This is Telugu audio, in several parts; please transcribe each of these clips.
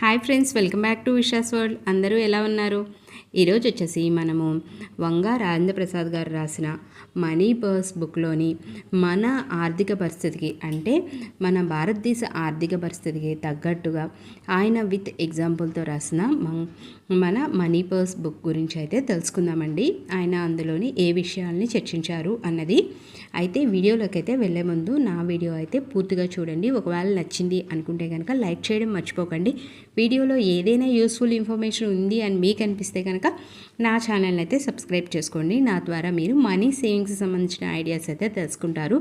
Hi friends welcome back to Vishas World. అందరూ ఎలా ఉన్నారు? ఈరోజు వచ్చేసి మనము వంగా రాజేంద్రప్రసాద్ గారు రాసిన మనీ పర్స్ బుక్లోని మన ఆర్థిక పరిస్థితికి అంటే మన భారతదేశ ఆర్థిక పరిస్థితికి తగ్గట్టుగా ఆయన విత్ ఎగ్జాంపుల్తో రాసిన మన మనీ పర్స్ బుక్ గురించి అయితే తెలుసుకుందామండి. ఆయన అందులోని ఏ విషయాల్ని చర్చించారు అన్నది. అయితే వీడియోలోకి అయితే వెళ్ళే ముందు నా వీడియో అయితే పూర్తిగా చూడండి. ఒకవేళ నచ్చింది అనుకుంటే కనుక లైక్ చేయడం మర్చిపోకండి. వీడియోలో ఏదైనా యూస్ఫుల్ ఇన్ఫర్మేషన్ ఉంది అని మీకు అనిపిస్తే కనుక నా ఛానల్ అయితే సబ్స్క్రైబ్ చేసుకోండి. నా ద్వారా మీరు మనీ సేవింగ్స్ సంబంధించిన ఐడియాస్ అయితే తెలుసుకుంటారు.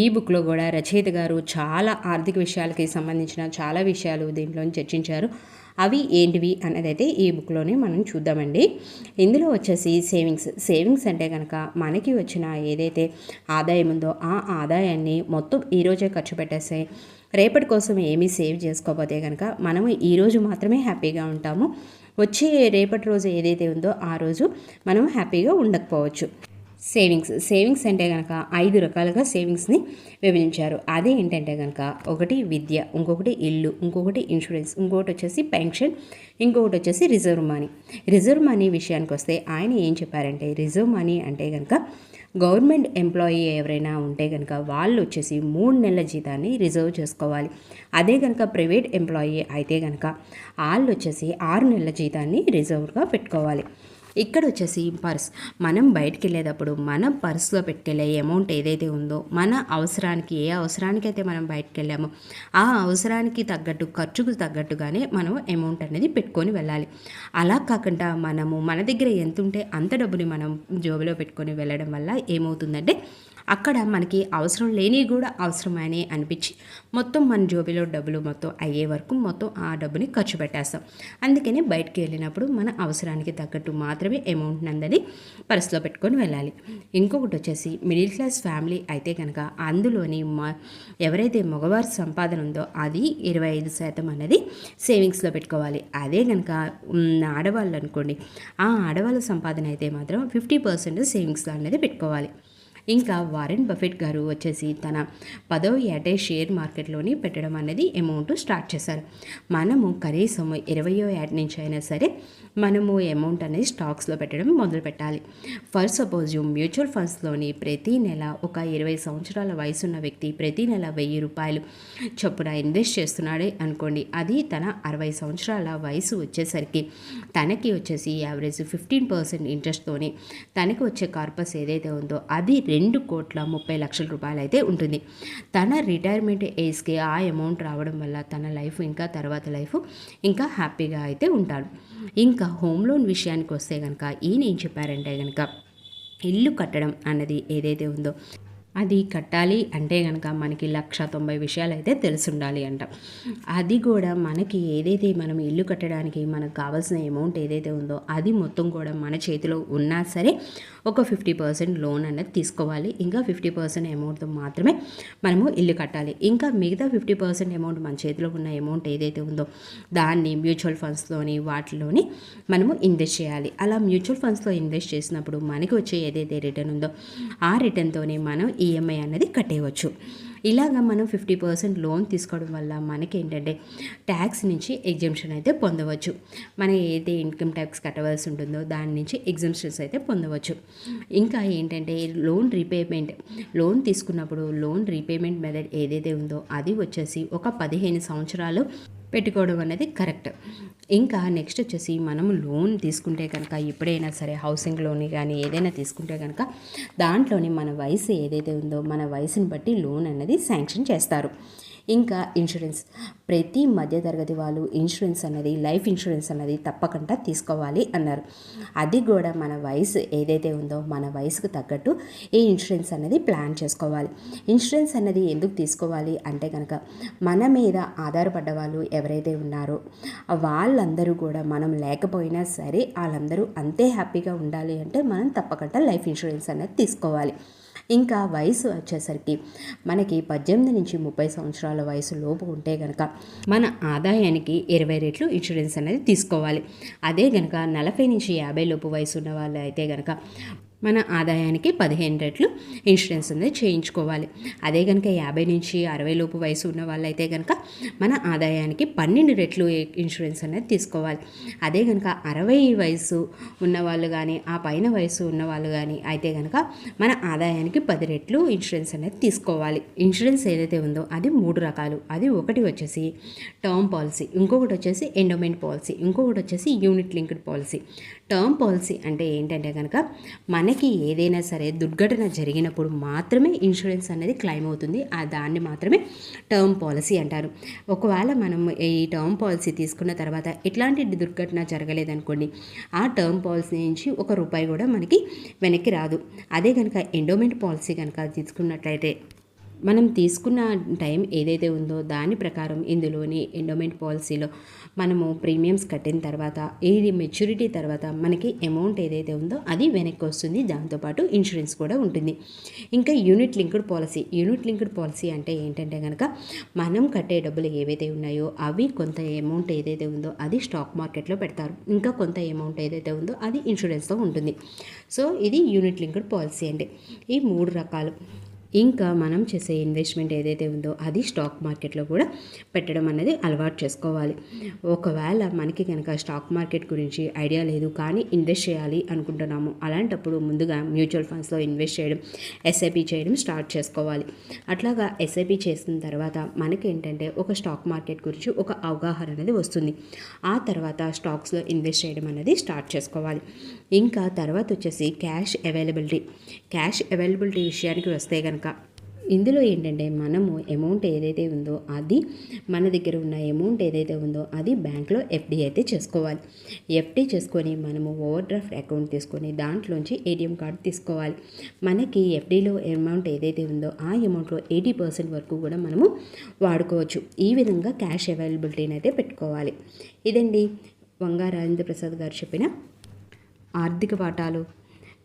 ఈ బుక్లో కూడా రచయిత గారు చాలా ఆర్థిక విషయాలకి సంబంధించిన చాలా విషయాలు దీంట్లో చర్చించారు. అవి ఏంటివి అనేది అయితే ఈ బుక్లోనే మనం చూద్దామండి. ఇందులో వచ్చేసి సేవింగ్స్ సేవింగ్స్ అంటే కనుక మనకి వచ్చిన ఏదైతే ఆదాయం ఉందో ఆ ఆదాయాన్ని మొత్తం ఈరోజే ఖర్చు పెట్టేస్తే రేపటి కోసం ఏమీ సేవ్ చేసుకోకపోతే కనుక మనము ఈరోజు మాత్రమే హ్యాపీగా ఉంటాము. వచ్చే రేపటి రోజు ఏదైతే ఉందో ఆ రోజు మనం హ్యాపీగా ఉండకపోవచ్చు. సేవింగ్స్ సేవింగ్స్ అంటే కనుక ఐదు రకాలుగా సేవింగ్స్ని విభజించారు. అదే ఏంటంటే కనుక ఒకటి విద్య ఇంకొకటి ఇల్లు ఇంకొకటి ఇన్సూరెన్స్ ఇంకొకటి వచ్చేసి పెన్షన్ ఇంకొకటి వచ్చేసి రిజర్వ్ మనీ. రిజర్వ్ మనీ విషయానికి వస్తే ఆయన ఏం చెప్పారంటే రిజర్వ్ మనీ అంటే కనుక గవర్నమెంట్ ఎంప్లాయీ ఎవరైనా ఉంటే కనుక వాళ్ళు వచ్చేసి మూడు నెలల జీతాన్ని రిజర్వ్ చేసుకోవాలి. అదే కనుక ప్రైవేట్ ఎంప్లాయీ అయితే కనుక వాళ్ళు వచ్చేసి ఆరు నెలల జీతాన్ని రిజర్వ్గా పెట్టుకోవాలి. ఇక్కడ వచ్చేసి పర్స్ మనం బయటికి వెళ్ళేటప్పుడు మన పర్స్లో పెట్టుకెళ్ళే అమౌంట్ ఏదైతే ఉందో మన అవసరానికి ఏ అవసరానికి అయితే మనం బయటకు వెళ్ళామో ఆ అవసరానికి తగ్గట్టు ఖర్చుకు తగ్గట్టుగానే మనం అమౌంట్ అనేది పెట్టుకొని వెళ్ళాలి. అలా కాకుండా మనము మన దగ్గర ఎంత ఉంటే అంత డబ్బుని మనం జోబులో పెట్టుకొని వెళ్ళడం వల్ల ఏమవుతుందంటే అక్కడ మనకి అవసరం లేని కూడా అవసరమని అనిపించి మొత్తం మన జోబిలో డబ్బులు మొత్తం అయ్యే వరకు మొత్తం ఆ డబ్బుని ఖర్చు పెట్టేస్తాం. అందుకనే బయటికి వెళ్ళినప్పుడు మన అవసరానికి తగ్గట్టు మాత్రమే అమౌంట్ నందని పర్సులో పెట్టుకొని వెళ్ళాలి. ఇంకొకటి వచ్చేసి మిడిల్ క్లాస్ ఫ్యామిలీ అయితే కనుక అందులోని మా ఎవరైతే మగవారి సంపాదన ఉందో అది ఇరవై ఐదు శాతం అనేది సేవింగ్స్లో పెట్టుకోవాలి. అదే కనుక ఆడవాళ్ళు అనుకోండి ఆ ఆడవాళ్ళ సంపాదన అయితే మాత్రం ఫిఫ్టీ పర్సెంట్ సేవింగ్స్లో అనేది పెట్టుకోవాలి. ఇంకా వారెన్ బఫెట్ గారు వచ్చేసి తన పదో ఏటే షేర్ మార్కెట్లోని పెట్టడం అనేది అమౌంట్ స్టార్ట్ చేశారు. మనము కనీసం ఇరవయో ఏట నుంచి అయినా సరే మనము అమౌంట్ అనేది స్టాక్స్లో పెట్టడం మొదలు పెట్టాలి. ఫర్ సపోజ్ మ్యూచువల్ ఫండ్స్లోని ప్రతి నెల ఒక ఇరవై సంవత్సరాల వయసున్న వ్యక్తి ప్రతి నెల వెయ్యి రూపాయలు చొప్పున ఇన్వెస్ట్ చేస్తున్నాడే అనుకోండి అది తన అరవై సంవత్సరాల వయసు వచ్చేసరికి తనకి వచ్చేసి యావరేజ్ ఫిఫ్టీన్ పర్సెంట్ ఇంట్రెస్ట్తోని తనకి వచ్చే కార్పస్ ఏదైతే ఉందో అది రెండు కోట్ల ముప్పై లక్షల రూపాయలు అయితే ఉంటుంది. తన రిటైర్మెంట్ ఏజ్కి ఆ అమౌంట్ రావడం వల్ల తన లైఫ్ ఇంకా తర్వాత లైఫ్ ఇంకా హ్యాపీగా అయితే ఉంటాడు. ఇంకా హోమ్ లోన్ విషయానికి వస్తే కనుక ఈయన ఏం చెప్పారంటే కనుక ఇల్లు కట్టడం అన్నది ఏదైతే ఉందో అది కట్టాలి అంటే కనుక మనకి లక్ష తొంభై విషయాలు అయితే తెలిసి ఉండాలి అంట. అది కూడా మనకి ఏదైతే మనం ఇల్లు కట్టడానికి మనకు కావాల్సిన అమౌంట్ ఏదైతే ఉందో అది మొత్తం కూడా మన చేతిలో ఉన్నా సరే ఒక ఫిఫ్టీ పర్సెంట్ లోన్ అనేది తీసుకోవాలి. ఇంకా ఫిఫ్టీ పర్సెంట్ అమౌంట్తో మాత్రమే మనము ఇల్లు కట్టాలి. ఇంకా మిగతా ఫిఫ్టీ పర్సెంట్ అమౌంట్ మన చేతిలో ఉన్న అమౌంట్ ఏదైతే ఉందో దాన్ని మ్యూచువల్ ఫండ్స్లోని వాటిలోని మనము ఇన్వెస్ట్ చేయాలి. అలా మ్యూచువల్ ఫండ్స్లో ఇన్వెస్ట్ చేసినప్పుడు మనకి వచ్చే ఏదైతే రిటర్న్ ఉందో ఆ రిటర్న్తోనే మనం ఈఎంఐ అనేది కట్టేయవచ్చు. ఇలాగా మనం ఫిఫ్టీ పర్సెంట్ లోన్ తీసుకోవడం వల్ల మనకి ఏంటంటే ట్యాక్స్ నుంచి ఎగ్జంప్షన్ అయితే పొందవచ్చు. మనం ఏదైతే ఇన్కమ్ ట్యాక్స్ కట్టవలసి ఉంటుందో దాని నుంచి ఎగ్జంప్షన్స్ అయితే పొందవచ్చు. ఇంకా ఏంటంటే లోన్ రీపేమెంట్ లోన్ తీసుకున్నప్పుడు లోన్ రీపేమెంట్ మెథడ్ ఏదైతే ఉందో అది వచ్చేసి ఒక పదిహేను సంవత్సరాలు పెట్టుకోవడం అనేది కరెక్ట్. ఇంకా నెక్స్ట్ వచ్చేసి మనం లోన్ తీసుకుంటే కనుక ఎప్పుడైనా సరే హౌసింగ్ లోన్ కానీ ఏదైనా తీసుకుంటే కనుక దాంట్లోని మన వయసు ఏదైతే ఉందో మన వయసుని బట్టి లోన్ అనేది శాంక్షన్ చేస్తారు. ఇంకా ఇన్సూరెన్స్ ప్రతి మధ్యతరగతి వాళ్ళు ఇన్సూరెన్స్ అన్నది లైఫ్ ఇన్సూరెన్స్ అన్నది తప్పకుండా తీసుకోవాలి అన్నారు. అది కూడా మన వయసు ఏదైతే ఉందో మన వయసుకు తగ్గట్టు ఈ ఇన్సూరెన్స్ అనేది ప్లాన్ చేసుకోవాలి. ఇన్సూరెన్స్ అనేది ఎందుకు తీసుకోవాలి అంటే కనుక మన మీద ఆధారపడ్డ వాళ్ళు ఎవరైతే ఉన్నారో వాళ్ళందరూ కూడా మనం లేకపోయినా సరే వాళ్ళందరూ అంతే హ్యాపీగా ఉండాలి అంటే మనం తప్పకుండా లైఫ్ ఇన్సూరెన్స్ అనేది తీసుకోవాలి. ఇంకా వయసు వచ్చేసరికి మనకి పద్దెనిమిది నుంచి ముప్పై సంవత్సరాల వయసు లోపు ఉంటే కనుక మన ఆదాయానికి ఇరవై రెట్లు ఇన్సూరెన్స్ అనేది తీసుకోవాలి. అదే కనుక నలభై నుంచి యాభై లోపు వయసు ఉన్న వాళ్ళు అయితే కనుక మన ఆదాయానికి పదిహేను రెట్లు ఇన్సూరెన్స్ అనేది చేయించుకోవాలి. అదే కనుక యాభై నుంచి అరవై లోపు వయసు ఉన్న వాళ్ళైతే కనుక మన ఆదాయానికి పన్నెండు రెట్లు ఇన్సూరెన్స్ అనేది తీసుకోవాలి. అదే కనుక అరవై వయసు ఉన్నవాళ్ళు కానీ ఆ పైన వయసు ఉన్న వాళ్ళు కానీ అయితే కనుక మన ఆదాయానికి పది రెట్లు ఇన్సూరెన్స్ అనేది తీసుకోవాలి. ఇన్సూరెన్స్ ఏదైతే ఉందో అది మూడు రకాలు. అది ఒకటి వచ్చేసి టర్మ్ పాలసీ ఇంకొకటి వచ్చేసి ఎండోమెంట్ పాలసీ ఇంకొకటి వచ్చేసి unit linked policy term policy అంటే ఏంటంటే కనుక మన మనకి ఏదైనా సరే దుర్ఘటన జరిగినప్పుడు మాత్రమే ఇన్సూరెన్స్ అనేది క్లెయిమ్ అవుతుంది. ఆ దాన్ని మాత్రమే టర్మ్ పాలసీ అంటారు. ఒకవేళ మనం ఈ టర్మ్ పాలసీ తీసుకున్న తర్వాత ఎట్లాంటి దుర్ఘటన జరగలేదనుకోండి ఆ టర్మ్ పాలసీ నుంచి ఒక రూపాయి కూడా మనకి వెనక్కి రాదు. అదే కనుక ఎండోమెంట్ పాలసీ కనుక తీసుకున్నట్లయితే మనం తీసుకున్న టైం ఏదైతే ఉందో దాని ప్రకారం ఇందులోని ఎండోమెంట్ పాలసీలో మనము ప్రీమియమ్స్ కట్టిన తర్వాత ఏది మెచ్యూరిటీ తర్వాత మనకి అమౌంట్ ఏదైతే ఉందో అది వెనక్కి వస్తుంది. దాంతోపాటు ఇన్సూరెన్స్ కూడా ఉంటుంది. ఇంకా unit linked policy unit linked policy అంటే ఏంటంటే కనుక మనం కట్టే డబ్బులు ఏవైతే ఉన్నాయో అవి కొంత అమౌంట్ ఏదైతే ఉందో అది స్టాక్ మార్కెట్లో పెడతారు. ఇంకా కొంత అమౌంట్ ఏదైతే ఉందో అది ఇన్సూరెన్స్తో ఉంటుంది. సో ఇది యూనిట్ లింక్డ్ పాలసీ అండి ఈ మూడు రకాలు. ఇంకా మనం చేసే ఇన్వెస్ట్మెంట్ ఏదైతే ఉందో అది స్టాక్ మార్కెట్లో కూడా పెట్టడం అనేది అలవాటు చేసుకోవాలి. ఒకవేళ మనకి కనుక స్టాక్ మార్కెట్ గురించి ఐడియా లేదు కానీ ఇన్వెస్ట్ చేయాలి అనుకుంటున్నాము అలాంటప్పుడు ముందుగా మ్యూచువల్ ఫండ్స్లో ఇన్వెస్ట్ చేయడం ఎస్ఐపి చేయడం స్టార్ట్ చేసుకోవాలి. అట్లాగా ఎస్ఐపి చేసిన తర్వాత మనకి ఏంటంటే ఒక స్టాక్ మార్కెట్ గురించి ఒక అవగాహన అనేది వస్తుంది. ఆ తర్వాత స్టాక్స్లో ఇన్వెస్ట్ చేయడం అనేది స్టార్ట్ చేసుకోవాలి. ఇంకా తర్వాత వచ్చేసి క్యాష్ అవైలబిలిటీ క్యాష్ అవైలబిలిటీ విషయానికి వస్తే కనుక ఇందులో ఏంటంటే మనము అమౌంట్ ఏదైతే ఉందో అది మన దగ్గర ఉన్న అమౌంట్ ఏదైతే ఉందో అది బ్యాంక్లో ఎఫ్డి అయితే చేసుకోవాలి. ఎఫ్డి చేసుకొని మనము ఓవర్ డ్రాఫ్ట్ అకౌంట్ తీసుకొని దాంట్లోంచి ఏటీఎం కార్డు తీసుకోవాలి. మనకి ఎఫ్డీలో అమౌంట్ ఏదైతే ఉందో ఆ అమౌంట్లో ఎయిటీ పర్సెంట్ వరకు కూడా మనము వాడుకోవచ్చు. ఈ విధంగా క్యాష్ అవైలబిలిటీని అయితే పెట్టుకోవాలి. ఇదండి వంగా రాజేంద్ర ప్రసాద్ గారు చెప్పిన ఆర్థిక పాఠాలు.